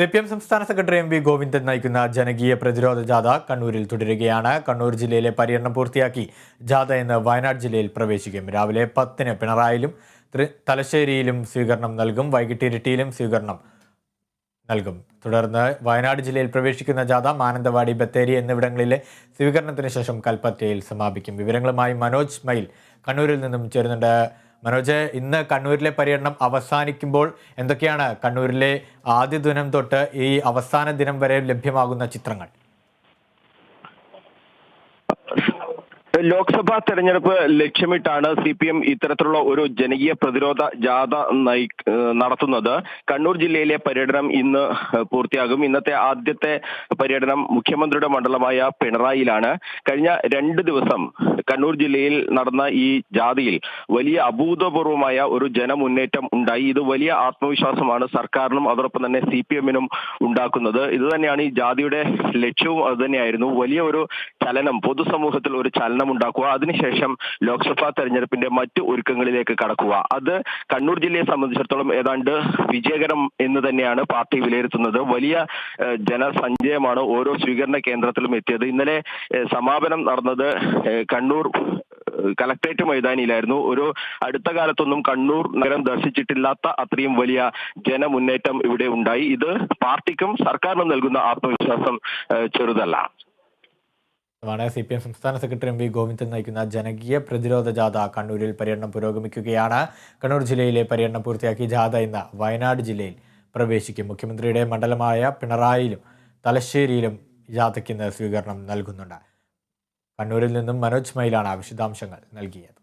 C P M സംസ്ഥാന secretary M V Govindan നയിക്കുന്ന ജനകീയ പ്രതിരോധ ജാഥ കണ്ണൂരിൽ തുടരുകയാണ്. കണ്ണൂർ ജില്ലയിലെ പര്യടനം പൂർത്തിയാക്കി ജാഥ ഇന്ന് വയനാട് ജില്ലയിൽ പ്രവേശിക്കും. രാവിലെ പത്തിന് പിണറായിലും തലശ്ശേരിയിലും സ്വീകരണം നൽകും. വൈകിട്ട് ഇരിട്ടിയിലും സ്വീകരണം നൽകും. തുടർന്ന് വയനാട് ജില്ലയിൽ പ്രവേശിക്കുന്ന ജാഥ മാനന്തവാടി ബത്തേരി എന്നിവിടങ്ങളിലെ സ്വീകരണത്തിന് ശേഷം കൽപ്പറ്റയിൽ സമാപിക്കും. വിവരങ്ങളുമായി മനോജ് മയിൽ കണ്ണൂരിൽ നിന്നും ചേരുന്നുണ്ട്. മനോജ് ഇന്ന് കണ്ണൂരിലെ പര്യടനം അവസാനിക്കുമ്പോൾ എന്തൊക്കെയാണ് കണ്ണൂരിലെ ആദ്യ ദിനം തൊട്ട് ഈ അവസാന ദിനം വരെ ലഭ്യമാകുന്ന ചിത്രങ്ങൾ? ലോക്സഭാ തെരഞ്ഞെടുപ്പ് ലക്ഷ്യമിട്ടാണ് സി പി എം ഇത്തരത്തിലുള്ള ഒരു ജനകീയ പ്രതിരോധ ജാഥ നടത്തുന്നത്. കണ്ണൂർ ജില്ലയിലെ പര്യടനം ഇന്ന് പൂർത്തിയാകും. ഇന്നത്തെ ആദ്യത്തെ പര്യടനം മുഖ്യമന്ത്രിയുടെ മണ്ഡലമായ പിണറായിയിലാണ്. കഴിഞ്ഞ രണ്ട് ദിവസം കണ്ണൂർ ജില്ലയിൽ നടന്ന ഈ ജാഥയിൽ വലിയ അഭൂതപൂർവമായ ഒരു ജനമുന്നേറ്റം ഉണ്ടായി. ഇത് വലിയ ആത്മവിശ്വാസമാണ് സർക്കാരിനും അതോടൊപ്പം തന്നെ സി പി എമ്മിനും ഉണ്ടാക്കുന്നത്. ഇത് തന്നെയാണ് ഈ ജാഥയുടെ ലക്ഷ്യവും അത് തന്നെയായിരുന്നു. വലിയ ഒരു ചലനം പൊതുസമൂഹത്തിൽ ഒരു ചലനം ഉണ്ടാക്കുക അതിനുശേഷം ലോക്സഭാ തെരഞ്ഞെടുപ്പിന്റെ മറ്റു ഒരുക്കങ്ങളിലേക്ക് കടക്കുക. അത് കണ്ണൂർ ജില്ലയെ സംബന്ധിച്ചിടത്തോളം ഏതാണ്ട് വിജയകരം എന്ന് തന്നെയാണ് പാർട്ടി വിലയിരുത്തുന്നത്. വലിയ ജനസഞ്ചയമാണ് ഓരോ സ്വീകരണ കേന്ദ്രത്തിലും എത്തിയത്. ഇന്നലെ സമാപനം നടന്നത് കണ്ണൂർ കലക്ടറേറ്റ് മൈതാനിയിലായിരുന്നു. ഒരു അടുത്ത കാലത്തൊന്നും കണ്ണൂർ നഗരം ദർശിച്ചിട്ടില്ലാത്ത അത്രയും വലിയ ജനമുന്നേറ്റം ഇവിടെ ഉണ്ടായി. ഇത് പാർട്ടിക്കും സർക്കാരിനും നൽകുന്ന ആത്മവിശ്വാസം ചെറുതല്ല. ാണ് സി പി എം സംസ്ഥാന സെക്രട്ടറി എം വി ഗോവിന്ദൻ നയിക്കുന്ന ജനകീയ പ്രതിരോധ ജാഥ കണ്ണൂരിൽ പര്യടനം പുരോഗമിക്കുകയാണ്. കണ്ണൂർ ജില്ലയിലെ പര്യടനം പൂർത്തിയാക്കി ജാഥ ഇന്ന് വയനാട് ജില്ലയിൽ പ്രവേശിക്കും. മുഖ്യമന്ത്രിയുടെ മണ്ഡലമായ പിണറായിയിലും തലശ്ശേരിയിലും ജാഥയ്ക്ക് സ്വീകരണം നൽകുന്നുണ്ട്. കണ്ണൂരിൽ നിന്നും മനോജ് മൈലാണ് വിശദാംശങ്ങൾ നൽകിയത്.